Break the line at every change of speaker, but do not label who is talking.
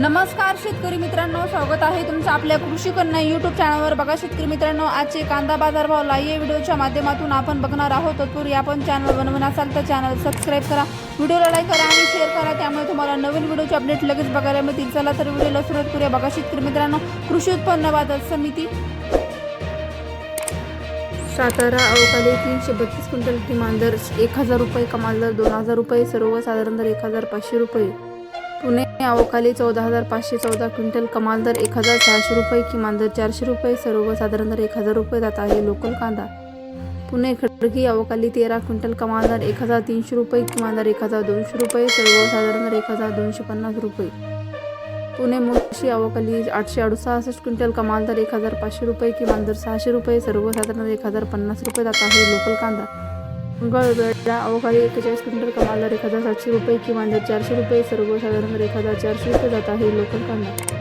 नमस्कार शेतकरी मित्रांनो स्वागत आहे तुमचं आपल्या कृषी कन्या युट्यूब चॅनलवर बघा शेतकरी मित्रांनो आजचे कांदा बाजार भाव लाईव्ह व्हिडिओच्या माध्यमातून आपण बघणार आहोत. तत्पूर्वी आपण चॅनल बनवून असाल तर चॅनल सबस्क्राईब करा. व्हिडिओला लाईक करा आणि शेअर करा. त्यामुळे तुम्हाला नवीन व्हिडिओचे अपडेट लगेच बघायला मिळतील. चला तर व्हिडिओला सुरुवात करूया. बघा शेतकरी मित्रांनो कृषी उत्पन्न बाजार समिती. सातारा अवकाळी तीनशे बत्तीस क्विंटल किमान दर एक हजार रुपये कमाल दर दोन हजार रुपये सर्वसाधारण दर एक हजार पाचशे रुपये. पुणे अवकाली चौदा हजार पाचशे चौदा क्विंटल कमाल दर एक हजार सहाशे रुपये किमान दर चारशे रुपये सर्वसाधारण दर एक हजार रुपये जात आहे लोकल कांदा. पुणे खडकी अवकाली तेरा क्विंटल कमाल दर एक हजार तीनशे रुपये किमान दर एक हजार दोनशे रुपये सर्वसाधारण दर एक हजार दोनशे पन्नास रुपये. पुणे मुळशी अवकाली आठशे अडुसष्ट क्विंटल कमाल दर एक हजार पाचशे रुपये किमान दर सहाशे रुपये सर्वसाधारण एक हजार पन्नास रुपये जात आहे लोकल कांदा. मंगळवेळा अवकाळी एक्केचाळीस क्विंटल कमाल दर एक हजार सातशे रुपये किमान दर चारशे रुपये सर्वसाधारण एखादा एक हजार चारशे रुपये जात आहे लोकल कांदा.